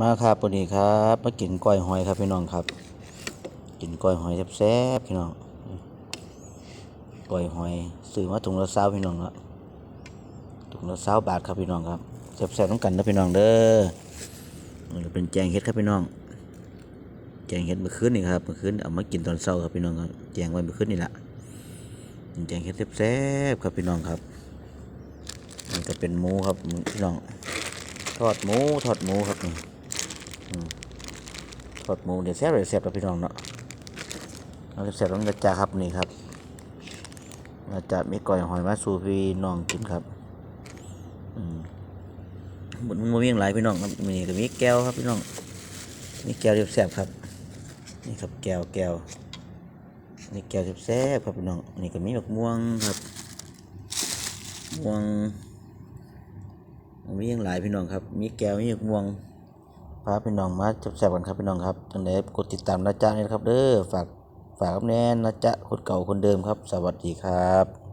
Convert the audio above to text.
มาครับวันนี้ครับมากินก้อยหอยครับพี่น้องครับ กินก้อยหอยแซ่บๆพี่น้องก้อยหอยซื้อมาถุงละเศร้าพี่น้องเนาะถุงละเศร้าบาทครับพี่น้องครับแซ่บๆต้องกันนะพี่น้องเด้อมันเป็นแจงเฮ็ดครับพี่น้อง แจงเฮ็ดเมื่อคืนนี่ครับเมื่อคืนเอามากินตอนเช้าครับพี่น้องครับแจงไว้เมื่อคืนนี่แหละแจงเฮ็ดแซ่บๆครับพี่น้องครับมันก็เป็นหมูครับพี่น้องทอดหมูทอดหมูครับนี่ ทอดหมูเดี๋ยวแซ่บเดี๋ยวแซ่บแล้วพี่น้องเนาะเราแซ่บต้องกระจาครับนี่ครับกระจามีก้อยหอยมาสู่พี่น้องกินครับอืมมันมีอย่างไรพี่น้องครับมีก็มีแก้วครับพี่น้องมีแก้วแซ่บครับ นี่ครับแก้วแก้วนี่แก้วแซ่บครับพี่น้องนี่ก็มีบักม่วงครับม่วงมีอย่างหลายพี่น้องครับ มีแก้วมีหยกม่วง ครับพี่น้องมาจับแสบกันครับพี่น้องครับจังไดกดติดตามนะจ๊ะนี่นะครับเด้อฝากฝากกับแน่นะจ๊ะคนเก่าคนเดิมครับ สวัสดีครับ